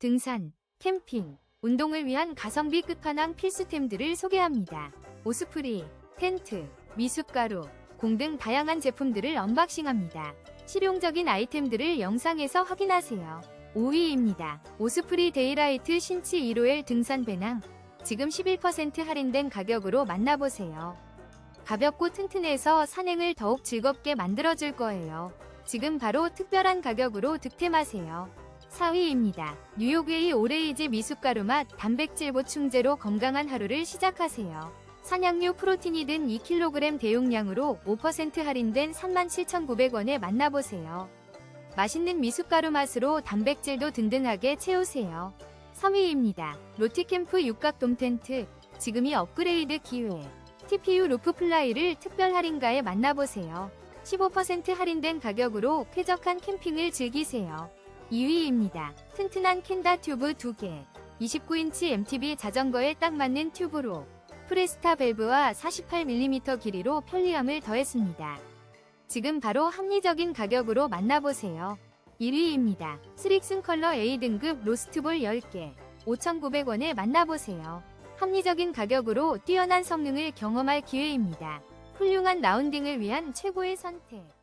등산, 캠핑, 운동을 위한 가성비 끝판왕 필수템들을 소개합니다. 오스프리, 텐트, 미숫가루, 공 등 다양한 제품들을 언박싱합니다. 실용적인 아이템들을 영상에서 확인하세요. 5위입니다. 오스프리 데이라이트 신치 1호엘 등산 배낭. 지금 11% 할인된 가격으로 만나보세요. 가볍고 튼튼해서 산행을 더욱 즐겁게 만들어줄 거예요. 지금 바로 특별한 가격으로 득템하세요. 4위입니다. 뉴욕웨이 오레이지 미숫가루 맛 단백질 보충제로 건강한 하루를 시작하세요. 산양류 프로틴이 든 2kg 대용량으로 5% 할인된 37,900원에 만나보세요. 맛있는 미숫가루 맛으로 단백질도 든든하게 채우세요. 3위입니다. 로티캠프 육각돔 텐트. 지금이 업그레이드 기회. TPU 루프 플라이를 특별 할인가에 만나보세요. 15% 할인된 가격으로 쾌적한 캠핑을 즐기세요. 2위입니다. 튼튼한 캔다 튜브 2개. 29인치 MTB 자전거에 딱 맞는 튜브로 프레스타 밸브와 48mm 길이로 편리함을 더했습니다. 지금 바로 합리적인 가격으로 만나보세요. 1위입니다. 스릭슨 컬러 A등급 로스트볼 10개. 5,900원에 만나보세요. 합리적인 가격으로 뛰어난 성능을 경험할 기회입니다. 훌륭한 라운딩을 위한 최고의 선택.